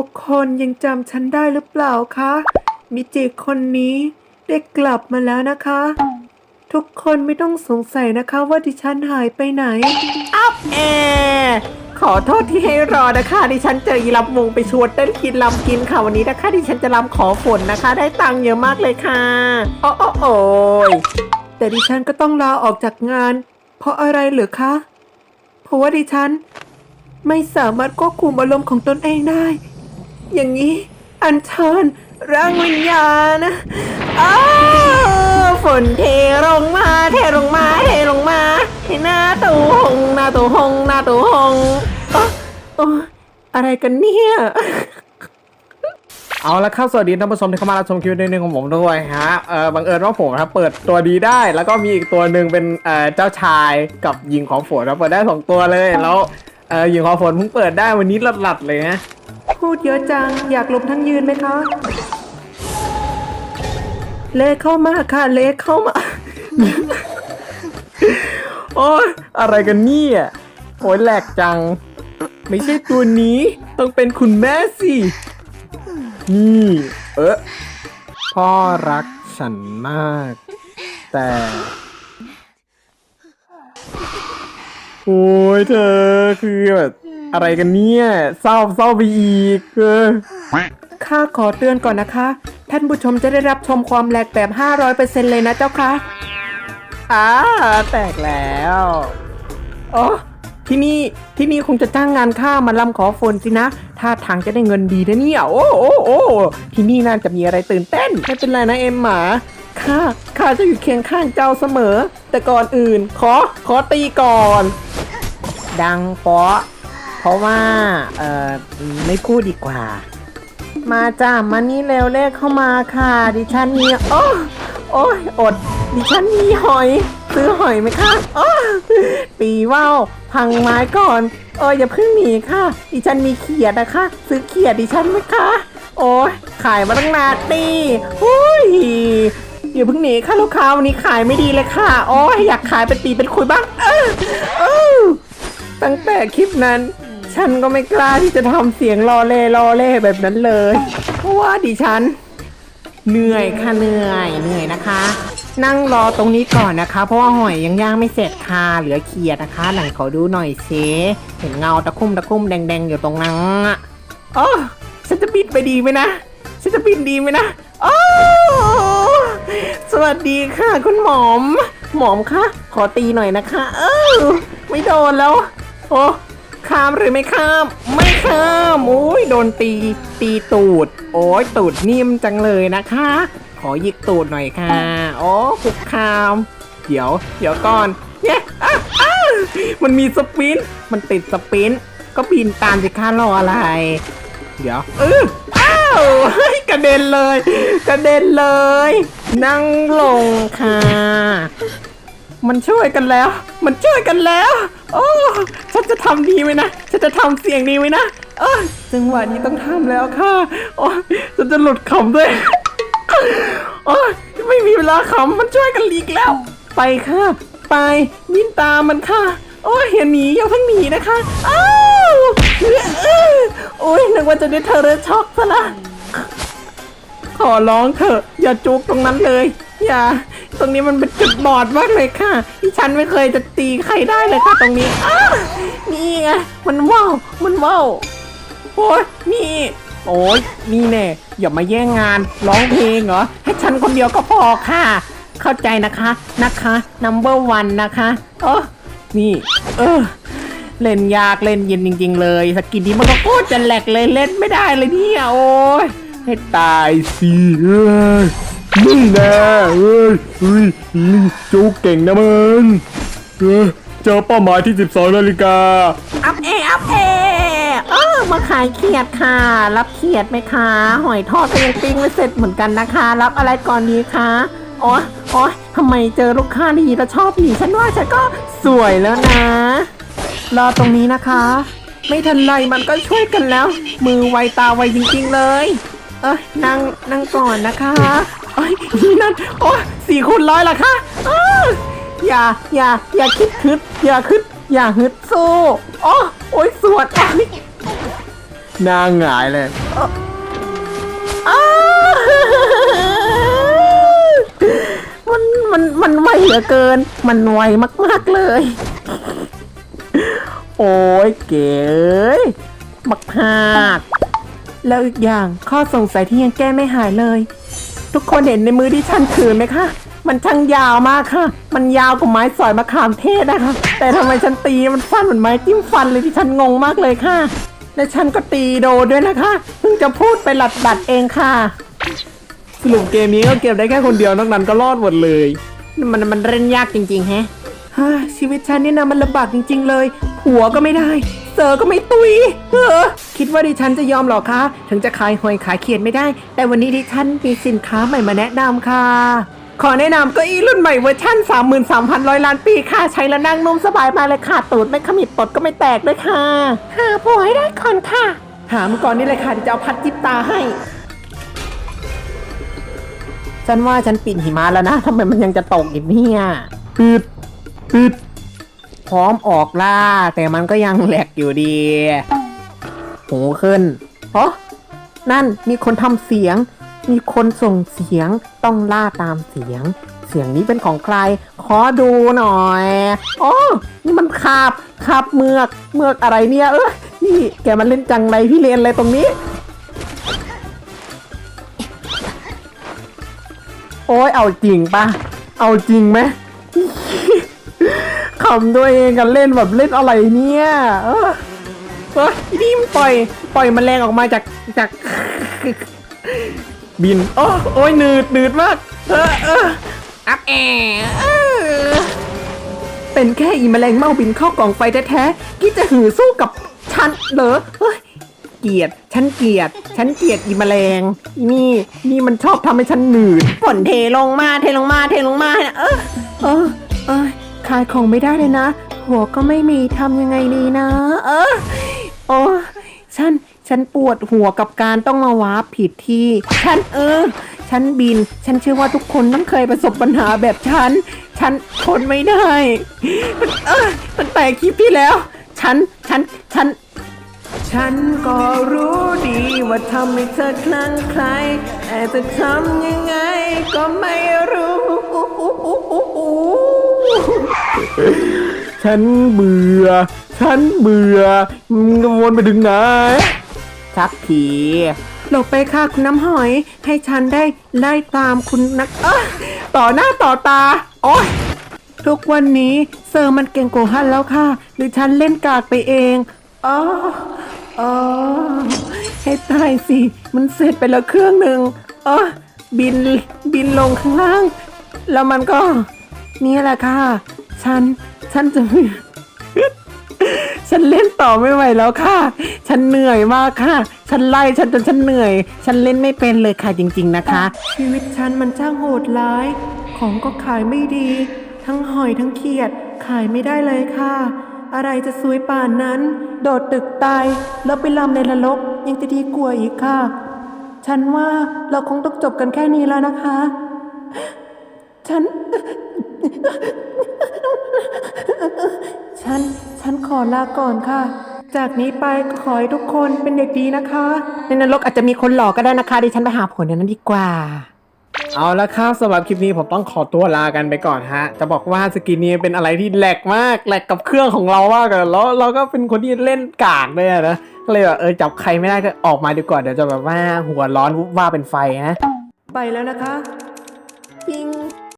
ทุกคนยังจำฉันได้หรือเปล่าคะ มิจิคนนี้ได้กลับมาแล้วนะคะ ทุกคนไม่ต้องสงสัยนะคะว่าดิฉันหายไปไหน อัพแอร์ขอโทษที่ให้รอนะคะดิฉันเจอยีรับวงไปชวนเต้นกินลำกินค่ะวันนี้นะคะดิฉันจะลำขอฝนนะคะ ได้ตังค์เยอะมากเลยค่ะโอ้โอ้โอ้ยแต่ดิฉันก็ต้องลาออกจากงาน เพราะอะไรเหรือคะเพราะว่าดิฉัน ไม่สามารถควบคุมอารมณ์ของตนเองได้ อย่างนี้อัญเชิญร่างวิญญาณนะอ้าวฝนเทลงมา เทลงมา เทลงมาหน้าตูหงหน้าตูหงหน้าตูหงโอ้อะไรกันเนี่ย เอาละครับสวัสดีท่านผู้ชมที่เข้ามารับชมคลิปนี้ของผมด้วยฮะเออบังเอิญว่าผมครับเปิดตัวดีได้ แล้วก็มีอีกตัวหนึ่งเป็นเอ่อเจ้าชายกับหญิงของฝนครับเปิดได้สองตัวเลยแล้ว เออหญิงขอฝนเพิ่งเปิดได้วันนี้หลัดๆเลยนะ พูดเยอะจัง อยากลบทั้งยืนไหมคะ เลขเข้ามาค่ะ เลขเข้ามา โอ้ยอะไรกันเนี่ยโอ้ยแหลกจัง ไม่ใช่ตัวนี้ ต้องเป็นคุณแม่สิ นี่ เออพ่อรักฉันมาก แต่ โอ้ยเธอคือแบบอะไรกันเนี่ยเศร้าเศร้าไปอีกเออข้าขอเตือนก่อนนะคะ ท่านผู้ชมจะได้รับชมความแหลกแบบ 500%เลยนะเจ้าคะอ่าแตกแล้วอ๋อที่นี่ที่นี่คงจะจ้างงานข้ามาลำขอฝนสินะท่าทางจะได้เงินดีนะเนี่ยโอ้โอ้โอ้ที่นี่น่าจะมีอะไรตื่นเต้นไม่เป็นไรนะเอ็มหมา ข้าข้าจะอยู่เคียงข้างเจ้าเสมอ แต่ก่อนอื่น ขอขอตีก่อน ดังเปาะเพราะว่า เอ่อ ไม่พูดดีกว่า มาจ้ามานี่เร็วเลขเข้ามาค่ะ ดิฉันมีโอ้โอ้ยอด ดิฉันมีหอย ซื้อหอยไหมคะโอ้ตีว่าวพังไม้ก่อนเอออย่าเพิ่งหนีค่ะ ดิฉันมีเขียดนะคะ ซื้อเขียดดิฉันไหมคะ โอ้ยขายมาตั้งนานตีหุ้ย อย่าเพิ่งหนีค่ะลูกค้าวันนี้ขายไม่ดีเลยค่ะโอ้ยอยากขายเป็นปีเป็นคุยบ้างเออเออตั้งแต่คลิปนั้น ฉันก็ไม่กล้าที่จะทำเสียงรอเล่รอเล่แบบนั้นเลย เพราะว่าดิฉัน เหนื่อยค่ะเหนื่อยเหนื่อยนะคะ นั่งรอตรงนี้ก่อนนะคะ เพราะว่าหอยยังย่างไม่เสร็จค่ะเหลือเขียดนะคะ หลังขอดูหน่อยเชเห็นเงาตะคุ่มตะคุ่มแดงๆอยู่ตรงนั้นอ๋อฉันจะบินไปดีไหมนะฉันจะบินดีไหมนะโอ้ สวัสดีค่ะ คุณหมอม หมอมคะขอตีหน่อยนะคะ เออไม่โดนแล้ว โอ้ข้ามหรือไม่ข้าม ไม่ข้ามโอ้ยโดนตีตีตูด โอ้ยตูดนิ่มจังเลยนะคะ ขอยิกตูดหน่อยค่ะ โอ้คุกคาม เดี๋ยว เดี๋ยวก่อนเนี่ยมันมีสปิน มันติดสปิน ก็บินตามสิค่ารออะไร เดี๋ยวเอออ้าวเฮ้ย กระเด็นเลย กระเด็นเลย นั่งลงค่ะ มันช่วยกันแล้ว มันช่วยกันแล้ว โอ้ ฉันจะทำดีไหมนะ ฉันจะทำเสียงดีไหมนะเอ้ยจังหวะนี้ต้องทำแล้วค่ะ โอ้ฉันจะหลุดขำด้วยโอ้ไม่มีเวลาขำมันช่วยกันลีกแล้ว ไปค่ะ ไปวิ่งตามมันค่ะ โอ้ยอย่าหนีอย่าเพิ่งหนีนะคะ อ้าว อ้ยโอ้ยนึกว่าจะได้เธอเรช็อกซะละขอร้องเถอะ อย่าจุกตรงนั้นเลย อย่า ตรงนี้มันเป็นจุดบอดมากเลยค่ะที่ฉันไม่เคยจะตีใครได้เลยค่ะ ตรงนี้อ้านี่ไงมันว่าวมันว่าวโอ้ยนี่โอ้ยนี่แน่อย่ามาแย่งงานร้องเพลงเหรอให้ฉันคนเดียวก็พอค่ะ เข้าใจนะคะนะคะ number one นะคะเออนี่ เออ เล่นยากเล่นเย็นจริง ๆ เลย สกินนี้มันก็โคตรจะแหลกเลยเล่นไม่ได้เลยเนี่ยโอ้ยให้ตายสิเอ้ยนี่แน่เอ้ยเอ้ยนี่จูเก่งนะมึงเออเจอเป้าหมายที่ 12นาฬิกาอัพเออัพเอเออมาขายเขียดค่ะ รับเขียดไหมคะหอยทอดก็ยังปิ้งไม่เสร็จเหมือนกันนะคะ รับอะไรก่อนดีคะโอ้โอ้ทำไมเจอลูกค้าดีแล้วชอบหนีฉันว่าฉันก็สวยแล้วนะ รอตรงนี้นะคะ ไม่ทันไรมันก็ช่วยกันแล้ว มือไวตาไวจริงๆเลย เอ้ยนั่งนั่งก่อนนะคะเอ้ยนี่นั่นโอ้สี่คูณร้อยละคะอ้าวอย่าอย่าอย่าคิดคึดอย่าคึดอย่าฮึดสู้โอ้โอ้ยสวดอ้ยนางหงายเลยอ้าวมันมันมันไวเหลือเกิน มันไวมากๆเลย โอ้ยเก๋เอ้ยมักพากแล้วอีกอย่างข้อสงสัยที่ยังแก้ไม่หายเลย ทุกคนเห็นในมือที่ฉันถือไหมคะ มันช่างยาวมากค่ะ มันยาวกว่าไม้สอยมะขามเทศนะคะ แต่ทำไมฉันตีมันฟันเหมือนไม้จิ้มฟันเลยที่ฉันงงมากเลยค่ะ และฉันก็ตีโดด้วยนะคะเพิ่งจะพูดไปหลัดบัดๆเองค่ะ สรุปเกมนี้ก็เก็บได้แค่คนเดียวนอกนั้นก็รอดหมดเลย มันมันเล่นยากจริงๆแฮะ ฮ่าชีวิตฉันนี่นะมันลำบากจริง ๆ เลย ผัวก็ไม่ได้เจอก็ไม่ตุยเออคิดว่าดิฉันจะยอมหรอคะ ถึงจะขายหอยขายเขียดไม่ได้ แต่วันนี้ดิฉันมีสินค้าใหม่มาแนะนำค่ะ ขอแนะนำเก็อีรุ่นใหม่เวอร์ชั่น 33,100 ล้านปีค่ะ ใช้แล้วนั่งนุ่มสบายมากเลยค่ะ ตูดไม่ขมิบตดก็ไม่แตกด้วยค่ะ หาผัวให้ได้ก่อนค่ะ หามาก่อนนี่เลยค่ะเดี๋ยวจะเอาพัดจิบตาให้ ฉันว่าฉันปิดหิมะแล้วนะทำไมมันยังจะตกอีกเนี่ยปิด ปิดพร้อมออกล่า แต่มันก็ยังแหลกอยู่ดีหูขึ้นอ๋อนั่นมีคนทำเสียง มีคนส่งเสียงต้องล่าตามเสียง เสียงนี้เป็นของใคร ขอดูหน่อยอ๋อนี่มันคาบคาบเมือกเมือกอะไรเนี่ยเออนี่แกมันเล่นจังไรพี่เลนอะไรตรงนี้ โอ้ยเอาจริงปะเอาจริงไหมำตัวเองกันเล่นแบบเล่นอะไรเนี่ยเออเฮ้ยอีนี่มันปล่อย ปล่อยแมลงออกมาจากจาก บินโอ้โอ้ยหนืดหนืดมากเออเอออัพแอร์เออเป็นแค่อีแมลงเม่าบินเข้ากล่องไฟแท้ๆคิดจะหือสู้กับฉันเหรอเฮ้ยเกลียดฉันเกลียดฉันเกลียดอีแมลงนี่นี่มันชอบทำให้ฉันหนืดฝนเทลงมาเทลงมาเทลงมาเออเออเออ ขายของไม่ได้เลยนะ หัวก็ไม่มีทำยังไงดีนะ เออโอ้ฉัน ฉันปวดหัวกับการต้องมาวาร์ปผิดที่ ฉันเออ ฉันบิน ฉันเชื่อว่าทุกคนต้องเคยประสบปัญหาแบบฉัน ฉันทนไม่ได้เออตั้งแต่คลิปที่แล้ว ฉัน ฉัน ฉัน ฉันก็รู้ดีว่าทำให้เธอคลั่งใครแต่จะทำยังไงก็ไม่รู้ ฉันเบื่อ ฉันเบื่อมึงวนไปถึงไหนชักผีหลบไปค่ะคุณน้ำหอย ให้ฉันได้ไล่ตามคุณนักต่อหน้าต่อตา โอ๊ยทุกวันนี้เซอร์มันเก่งกว่าฮันแล้วค่ะ หรือฉันเล่นกากไปเองอ๋ออ๋อให้ตายสิ มันเสร็จไปแล้วเครื่องหนึ่งเออบินบินลงข้างล่าง แล้วมันก็ นี่แหละค่ะ ฉัน ฉันจะไม่ ฉันเล่นต่อไม่ไหวแล้วค่ะ ฉันเหนื่อยมากค่ะ ฉันไล่ฉันจนฉันเหนื่อย ฉันเล่นไม่เป็นเลยค่ะจริง ๆนะคะ ชีวิตฉันมันช่างโหดร้าย ของก็ขายไม่ดี ทั้งหอยทั้งเขียด ขายไม่ได้เลยค่ะ อะไรจะซวยป่านนั้น โดดตึกตาย แล้วไปลำในนรกยังจะดีกว่าอีกค่ะ ฉันว่าเราคงต้องจบกันแค่นี้แล้วนะคะ ฉัน ฉัน ฉันขอลาก่อนค่ะ จากนี้ไปก็ขอให้ทุกคนเป็นเด็กดีนะคะ ในนรกอาจจะมีคนหลอกก็ได้นะคะดิฉันไปหาผลในนั้นดีกว่า เอาละครับสำหรับคลิปนี้ผมต้องขอตัวลากันไปก่อนฮะ จะบอกว่าสกินนี้เป็นอะไรที่แหลกมากแหลกกับเครื่องของเรามากเลยแล้วเราก็เป็นคนที่เล่นกากด้วยอะนะก็เลยแบบเออจับใครไม่ได้ก็ออกมาดีกว่าเดี๋ยวจะแบบว่าหัวร้อนวุบว่าบเป็นไฟนะ ไปแล้วนะคะปิง